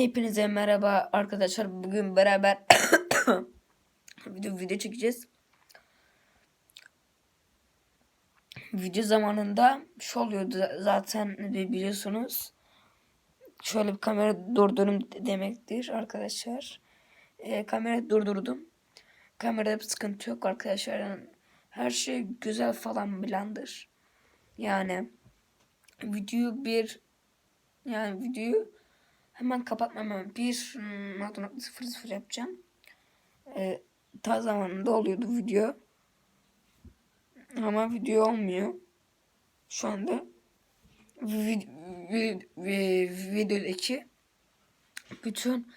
Hepinize merhaba arkadaşlar. Bugün beraber video video çekeceğiz. Video zamanında şu oluyordu zaten biliyorsunuz. Şöyle bir kamera durdurun demektir arkadaşlar. Ee, kamerayı durdurdum. Kamerada bir sıkıntı yok arkadaşlar. Her şey güzel falan bilandır. Yani videoyu bir yani videoyu hemen kapatmam hemen bir hmm, 6.00 yapacağım. Ee, ta zamanında oluyordu video. Ama video olmuyor. Şu anda vid, vid, vid, videodaki bütün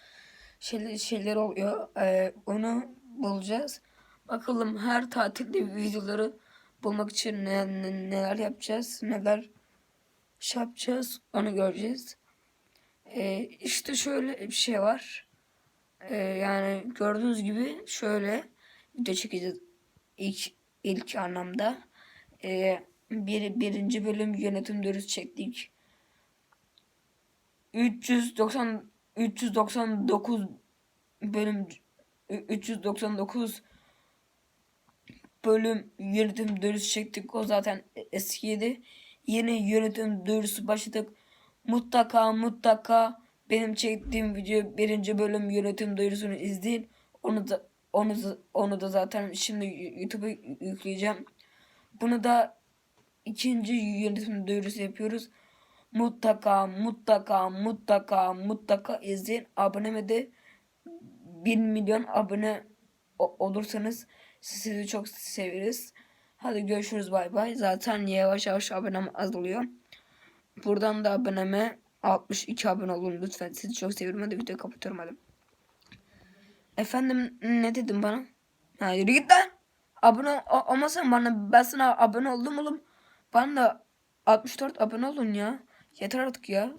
şeyler, şeyler oluyor. Ee, onu bulacağız. Bakalım her tatilde videoları bulmak için ne, ne- neler yapacağız, neler şey yapacağız onu göreceğiz. Ee, işte şöyle bir şey var. Ee, yani gördüğünüz gibi şöyle video çekeceğiz ilk ilk anlamda. Ee, bir, birinci bölüm yönetim dürüst çektik. 390 399 bölüm 399 bölüm yönetim dürüst çektik. O zaten eskiydi. Yeni yönetim dürüstü başladık. Mutlaka mutlaka benim çektiğim video birinci bölüm yönetim duyurusunu izleyin. Onu da onu onu da zaten şimdi YouTube'a yükleyeceğim. Bunu da ikinci yönetim duyurusu yapıyoruz. Mutlaka mutlaka mutlaka mutlaka izleyin. Aboneme de 1 milyon abone olursanız sizi çok severiz. Hadi görüşürüz bay bay. Zaten yavaş yavaş abonem azalıyor. Buradan da aboneme 62 abone olun lütfen. Sizi çok seviyorum. Hadi videoyu kapatıyorum hadi. Efendim ne dedin bana? Ha yürü git lan. Abone olmasan bana ben sana abone oldum oğlum. Bana da 64 abone olun ya. Yeter artık ya.